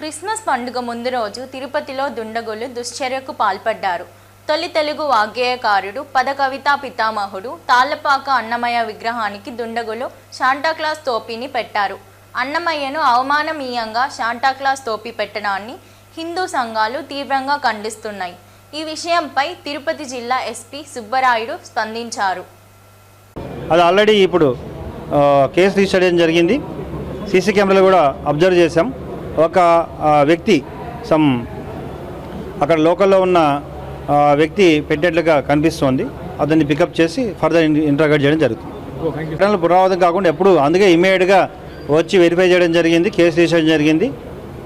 Christmas పండుగ ముందు రోజు తిరుపతిలో దుండగులు దుశ్చర్యకు పాల్పడ్డారు. తొలి తెలుగు వాగ్గేయకారుడు పద కవితా పితామహుడు తాళ్ళపాక అన్నమయ్య విగ్రహానికి దుండగులు శాంటాక్లాస్ తోపిని పెట్టారు. అన్నమయ్యను అవమానమీయంగా శాంటాక్లాస్ తోపి పెట్టడాన్ని హిందూ సంఘాలు తీవ్రంగా ఖండిస్తున్నాయి. ఈ విషయంపై తిరుపతి జిల్లా ఎస్పీ సుబ్బరాయుడు స్పందించారు. అది ఆల్రెడీ ఇప్పుడు కేసు రిజిస్టర్ చేయడం జరిగింది. సీసీ కెమెరాలు కూడా అబ్జర్వ్ చేశాం. ఒక వ్యక్తి సమ్ అక్కడ లోకల్లో ఉన్న వ్యక్తి పెట్టినట్లుగా కనిపిస్తోంది. అతన్ని పికప్ చేసి ఫర్దర్ ఇంటర్గేట్ చేయడం జరుగుతుంది. ఘటనలు పునరావృతం కాకుండా ఎప్పుడు అందుకే ఇమీడియట్గా వచ్చి వెరిఫై చేయడం జరిగింది కేసు రిజిస్టర్ జరిగింది.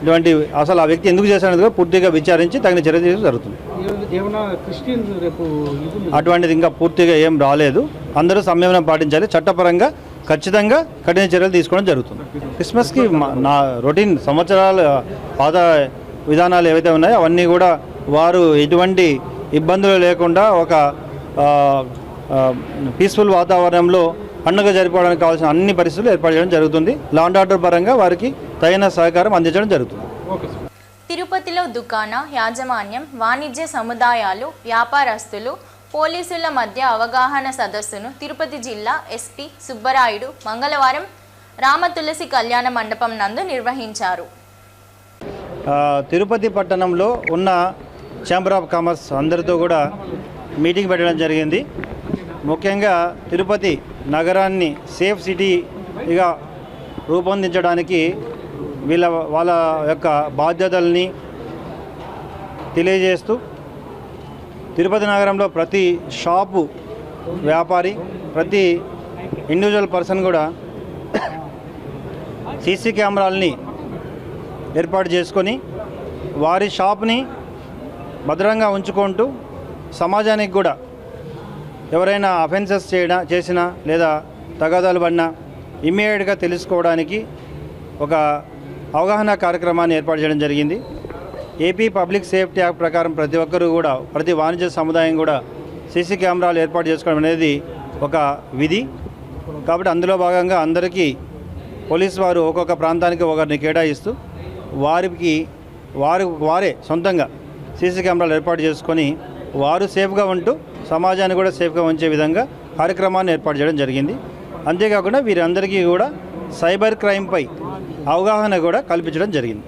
ఇటువంటి అసలు ఆ వ్యక్తి ఎందుకు చేశాడనేది కూడా పూర్తిగా విచారించి తగిన చర్య తీసుకోవడం జరుగుతుంది. అటువంటిది ఇంకా పూర్తిగా ఏం రాలేదు. అందరూ సంయమనం పాటించాలి. చట్టపరంగా ఖచ్చితంగా కఠిన చర్యలు తీసుకోవడం జరుగుతుంది. క్రిస్మస్కి మా- నా రొటీన్ సంవత్సరాల పాత విధానాలు ఏవైతే ఉన్నాయో అవన్నీ కూడా వారు ఎటువంటి ఇబ్బందులు లేకుండా ఒక పీస్ఫుల్ వాతావరణంలో పండుగ జరుపుకోవడానికి కావాల్సిన అన్ని పరిస్థితులు ఏర్పాటు చేయడం జరుగుతుంది. లా అండ్ ఆర్డర్ పరంగా వారికి తగిన సహకారం అందించడం జరుగుతుంది. తిరుపతిలో దుకాణ యాజమాన్యం వాణిజ్య సముదాయాలు వ్యాపారస్తులు పోలీసుల మధ్య అవగాహన సదస్సును తిరుపతి జిల్లా ఎస్పీ సుబ్బరాయుడు మంగళవారం రామతులసి కళ్యాణ మండపం నందు నిర్వహించారు. తిరుపతి పట్టణంలో ఉన్న ఛాంబర్ ఆఫ్ కామర్స్ అందరితో కూడా మీటింగ్ పెట్టడం జరిగింది. ముఖ్యంగా తిరుపతి నగరాన్ని సేఫ్ సిటీగా రూపొందించడానికి వీళ్ళ వాళ్ళ యొక్క బాధ్యతల్ని తెలియజేస్తూ తిరుపతి నగరంలో ప్రతి షాపు వ్యాపారి ప్రతి ఇండివిజువల్ పర్సన్ కూడా సీసీ కెమెరాలని ఏర్పాటు చేసుకొని వారి షాప్ని భద్రంగా ఉంచుకుంటూ సమాజానికి కూడా ఎవరైనా అఫెన్సెస్ చేయడా చేసినా లేదా తగాదాలు పడినా ఇమ్మీడియట్గా తెలుసుకోవడానికి ఒక అవగాహన కార్యక్రమాన్ని ఏర్పాటు చేయడం జరిగింది. ఏపీ పబ్లిక్ సేఫ్టీ యాక్ట్ ప్రకారం ప్రతి ఒక్కరూ కూడా ప్రతి వాణిజ్య సముదాయం కూడా సీసీ కెమెరాలు ఏర్పాటు చేసుకోవడం అనేది ఒక విధి. కాబట్టి అందులో భాగంగా అందరికీ పోలీసు వారు ఒక్కొక్క ప్రాంతానికి ఒకరిని కేటాయిస్తూ వారికి వారు వారే సొంతంగా సీసీ కెమెరాలు ఏర్పాటు చేసుకొని వారు సేఫ్గా ఉంటూ సమాజాన్ని కూడా సేఫ్గా ఉంచే విధంగా కార్యక్రమాన్ని ఏర్పాటు చేయడం జరిగింది. అంతేకాకుండా వీరందరికీ కూడా సైబర్ క్రైమ్పై అవగాహన కూడా కల్పించడం జరిగింది.